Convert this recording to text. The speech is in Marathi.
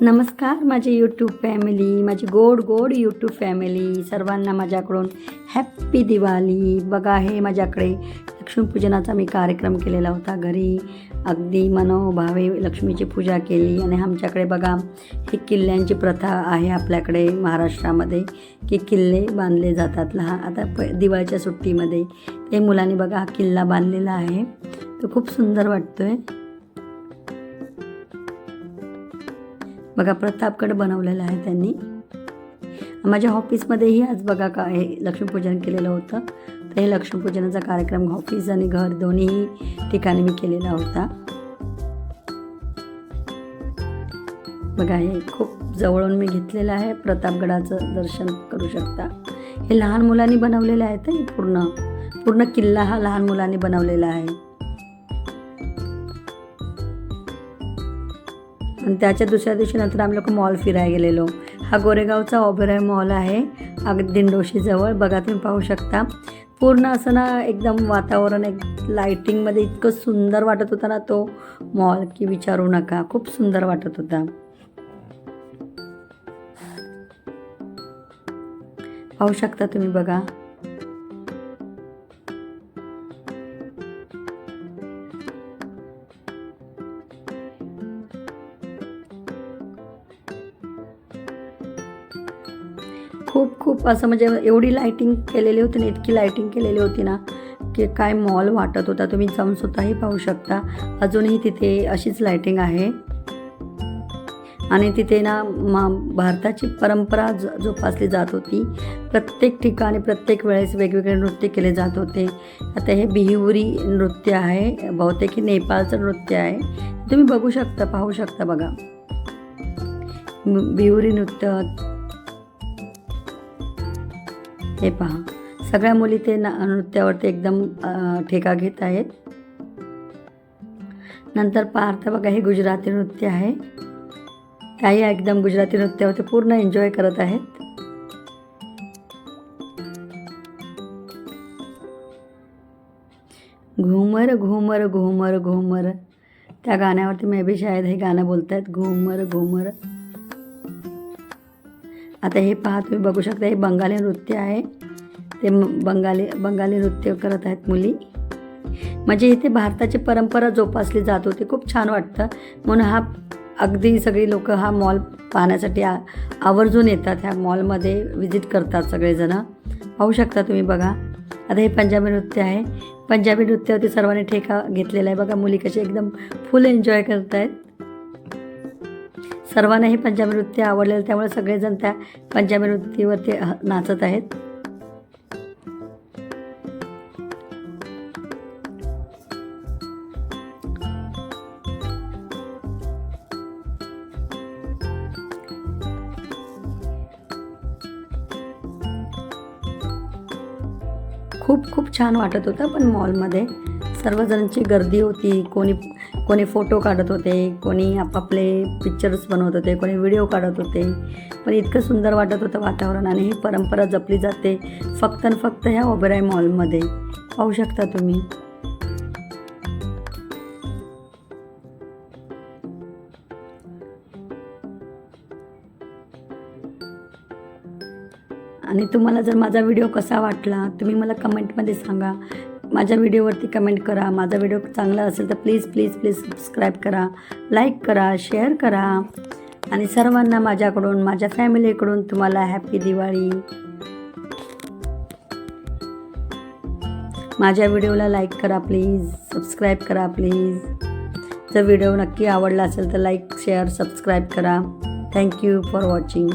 नमस्कार माझी यूट्यूब फॅमिली माझी गोड गोड यूट्यूब फॅमिली सर्वांना माझ्याकडून हॅप्पी दिवाळी. बघा हे माझ्याकडे लक्ष्मीपूजनाचा मी कार्यक्रम केलेला होता घरी. अगदी मनोभावे लक्ष्मीची पूजा केली आणि आमच्याकडे बघा ही किल्ल्यांची प्रथा आहे आपल्याकडे महाराष्ट्रामध्ये की किल्ले बांधले जातात लहान. आता प दिवाळीच्या सुट्टीमध्ये ते मुलांनी बघा हा किल्ला बांधलेला आहे. तो खूप सुंदर वाटतो आहे बघा प्रतापगड बनवलेला आहे त्यांनी. माझ्या ऑफिसमध्येही आज बघा का हे लक्ष्मीपूजन केलेलं होतं. तर हे लक्ष्मीपूजनाचा कार्यक्रम ऑफिस आणि घर दोन्ही ठिकाणी मी केलेला होता. बघा हे खूप जवळून मी घेतलेलं आहे. प्रतापगडाचं दर्शन करू शकता. हे लहान मुलांनी बनवलेलं आहे ते पूर्ण. पूर्ण किल्ला हा लहान मुलांनी बनवलेला आहे. आणि त्याच्या दुसऱ्या दिवशी नंतर आम्ही लोक मॉल फिरायला गेलेलो. हा गोरेगावचा ओबेराय मॉल आहे. अगदी दिंडोशीजवळ बघा तुम्ही पाहू शकता. पूर्ण असं ना एकदम वातावरण एक लाईटिंगमध्ये इतकं सुंदर वाटत होता ना तो मॉल की विचारू नका. खूप सुंदर वाटत होता. पाहू शकता तुम्ही बघा. खूप खूप असं म्हणजे एवढी लायटिंग केलेली होती ना इतकी लायटिंग केलेली होती ना की काय मॉल वाटत होता. तुम्ही जाऊन स्वतःही पाहू शकता. अजूनही तिथे अशीच लाईटिंग आहे. आणि तिथे ना मा भारताची परंपरा ज जोपासली जात होती. प्रत्येक ठिकाणी प्रत्येक वेळेस वेगवेगळे नृत्य केले जात होते. आता हे बिहुरी नृत्य आहे. बहुतेक हे नेपाळचं नृत्य आहे. तुम्ही बघू शकता पाहू शकता बघा. बिहुरी नृत्य हे पहा. सगळ्या मुली ते ना नृत्यावरती एकदम ठेका घेत आहेत. नंतर पार्थ बघा हे गुजराती नृत्य आहे. त्याही एकदम गुजराती नृत्यावरती पूर्ण एन्जॉय करत आहेत. घुमर घुमर घुमर घुमर. त्या गाण्यावरती मे बी शायद हे गाणं बोलत आहेत घुमर घुमर. आता हे पहा तुम्ही बघू शकता हे बंगाली नृत्य आहे. ते बंगाली बंगाली नृत्य करत आहेत मुली. म्हणजे इथे भारताची परंपरा जोपासली जात होती. खूप छान वाटतं. म्हणून हा अगदी सगळी लोक हा मॉल पाहण्यासाठी आ आवर्जून येतात. ह्या मॉलमध्ये व्हिजिट करतात सगळेजणं. पाहू शकता तुम्ही बघा. आता हे पंजाबी नृत्य आहे. पंजाबी नृत्यावरती सर्वांनी ठेका घेतलेला आहे. बघा मुली कशी एकदम फुल एन्जॉय करत आहेत सर्वांना हे पंजाबी नृत्य आवडलेलं त्यामुळे सगळेजण त्या पंजाबी नृत्यावरती नाचत आहेत. खूप खूप छान वाटत होतं पण मॉलमध्ये सर्वजणांची गर्दी होती. कोणी कोणी फोटो काढत होते कोणी आपापले पिक्चर्स बनवत होते कोणी व्हिडिओ काढत होते. पण इतकं सुंदर वाटत होतं वातावरण आणि ही परंपरा जपली जाते फक्त आणि फक्त ह्या ओबेराय मॉलमध्ये. पाहू शकता तुम्ही. आणि तुम्हाला जर माझा व्हिडिओ कसा वाटला तुम्ही मला कमेंटमध्ये सांगा. माझ्या व्हिडिओवरती कमेंट करा. माझा व्हिडिओ चांगला असेल तर प्लीज प्लीज प्लीज सबस्क्राईब करा लाईक करा शेअर करा. आणि सर्वांना माझ्याकडून माझ्या फॅमिलीकडून तुम्हाला हॅपी दिवाळी. माझ्या व्हिडिओला लाईक करा प्लीज सबस्क्राईब करा प्लीज. जर व्हिडिओ नक्की आवडला असेल तर लाईक शेअर सबस्क्राईब करा. Thank you for watching